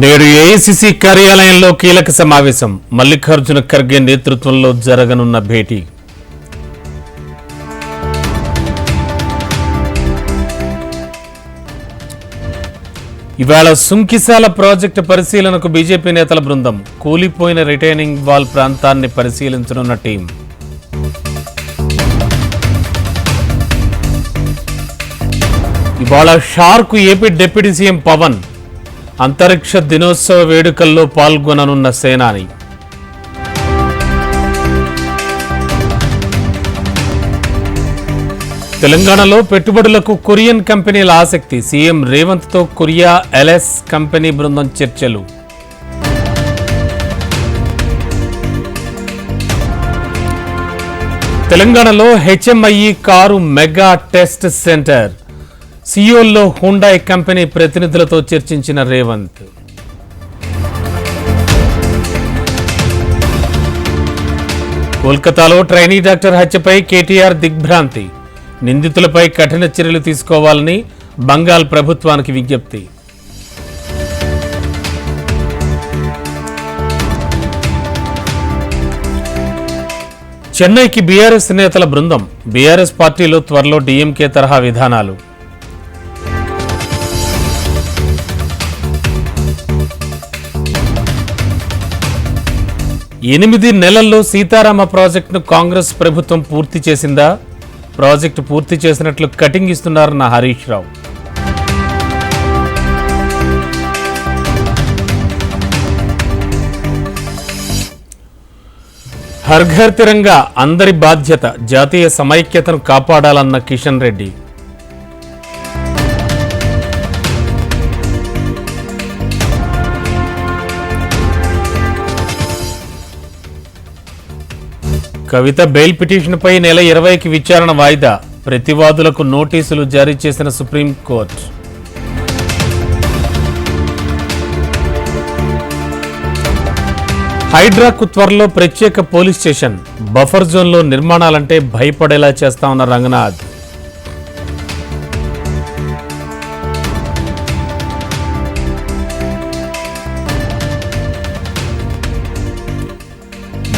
నేడు ఏఐసిసి కార్యాలయంలో కీలక సమావేశం. మల్లికార్జున ఖర్గే నేతృత్వంలో జరగనున్న భేటీ. ఇవాళ సుంకిశాల ప్రాజెక్టు పరిశీలనకు బీజేపీ నేతల బృందం. కూలిపోయిన రిటైనింగ్ వాల్ ప్రాంతాన్ని పరిశీలించనున్న టీం. ఇవాళ షార్కు ఏపీ డిప్యూటీ సీఎం పవన్ అంతరిక్ష దినోత్సవ వేడుకల్లో పాల్గొననున్న సేనాని. తెలంగాణలో పెట్టుబడులకు కొరియన్ కంపెనీల ఆసక్తి. సీఎం రేవంత్తో కొరియా ఎల్ఎస్ కంపెనీ బృందం చర్చలు. తెలంగాణలో HMI car mega test centre. సియోల్లో Hyundai company ప్రతినిధులతో చర్చించిన రేవంత్. కోల్కతాలో ట్రైనీ డాక్టర్ హత్యపై కేటీఆర్ దిగ్భ్రాంతి. నిందితులపై కఠిన చర్యలు తీసుకోవాలని బంగాల్ ప్రభుత్వానికి విజ్ఞప్తి. చెన్నైకి బీఆర్ఎస్ నేతల బృందం. బీఆర్ఎస్ పార్టీలో త్వరలో డీఎంకే తరహా విధానాలు. ఎనిమిది నెలల్లో సీతారామ ప్రాజెక్టును కాంగ్రెస్ ప్రభుత్వం పూర్తి చేసిందా? ప్రాజెక్టు పూర్తి చేసినట్లు కటింగ్ ఇస్తున్నారన్న హరీష్ రావు. హర్ఘర్ తిరంగా అందరి బాధ్యత జాతీయ సమైక్యతను కాపాడాలన్న కిషన్ రెడ్డి. కవిత బెయిల్ పిటిషన్పై నెల ఇరవైకి విచారణ వాయిదా. ప్రతివాదులకు నోటీసులు జారీ చేసిన సుప్రీంకోర్టు హైడ్రాకు త్వరలో ప్రత్యేక పోలీస్ స్టేషన్. బఫర్ జోన్లో నిర్మాణాలంటే భయపడేలా చేస్తామన్న రంగనాథ్.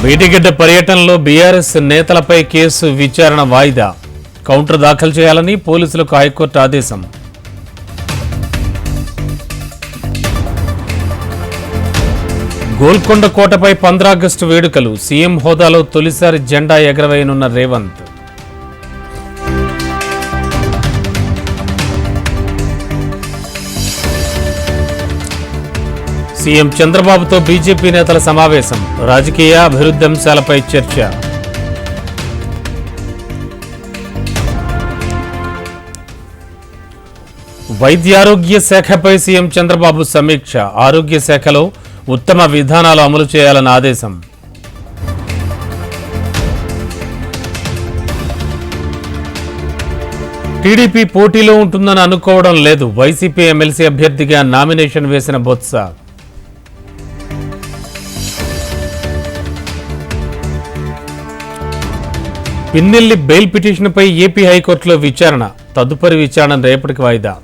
మేటిగడ్డ పర్యటనలో బీఆర్ఎస్ నేతలపై కేసు విచారణ వాయిదా. కౌంటర్ దాఖలు చేయాలని పోలీసులకు హైకోర్టు ఆదేశం. గోల్కొండ కోటపై పంద్రాగస్టు వేడుకలు. సీఎం హోదాలో తొలిసారి జెండా ఎగరవేయనున్న రేవంత్. సీఎం చంద్రబాబుతో బీజేపీ నేతల సమావేశం. రాజకీయ అభివృద్ధి అంశాలపై చర్చ. వైద్యారోగ్య శాఖపై సీఎం చంద్రబాబు సమీక్ష. ఆరోగ్య శాఖలో ఉత్తమ విధానాలు అమలు చేయాలని ఆదేశం. టీడీపీ పోటీలో ఉంటుందని అనుకోవడం లేదు. వైసీపీ ఎమ్మెల్సీ అభ్యర్థిగా నామినేషన్ వేసిన బొత్స. పిన్నెల్లి బెయిల్ పిటిషన్పై ఏపీ హైకోర్టులో విచారణ. తదుపరి విచారణ రేపటికి వాయిదా.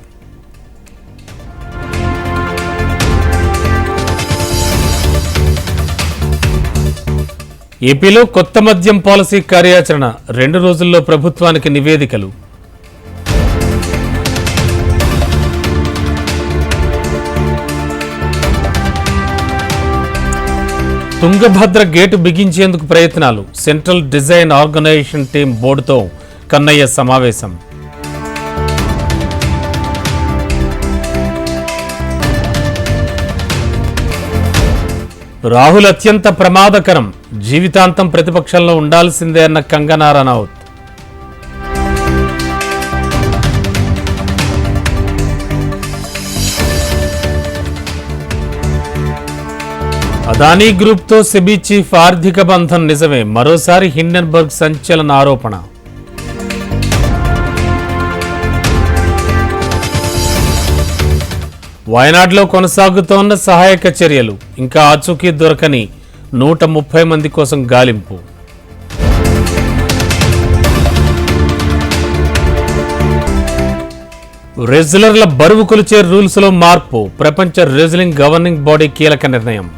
ఏపీలో కొత్త మద్యం పాలసీ కార్యాచరణ. రెండు రోజుల్లో ప్రభుత్వానికి నివేదికలు. తుంగభద్ర గేటు బిగించేందుకు ప్రయత్నాలు. సెంట్రల్ డిజైన్ ఆర్గనైజేషన్ టీం బోర్డుతో కన్నయ్య సమావేశం. రాహుల్ అత్యంత ప్రమాదకరం. జీవితాంతం ప్రతిపక్షంలో ఉండాల్సిందే అన్న కంగనా రనౌత్. అదానీ గ్రూప్తో సెబీ చీఫ్ ఆర్థిక బంధం నిజమే. మరోసారి హిండెన్బర్గ్ సంచలన ఆరోపణ. వయనాడులో కొనసాగుతోన్న సహాయక చర్యలు. ఇంకా ఆచూకీ దొరకని నూట ముప్పై మంది కోసం గాలింపు. రెజ్లర్ల బరువు కొలిచే రూల్స్లో మార్పు. ప్రపంచ రెజ్లింగ్ గవర్నింగ్ బాడీ కీలక నిర్ణయం.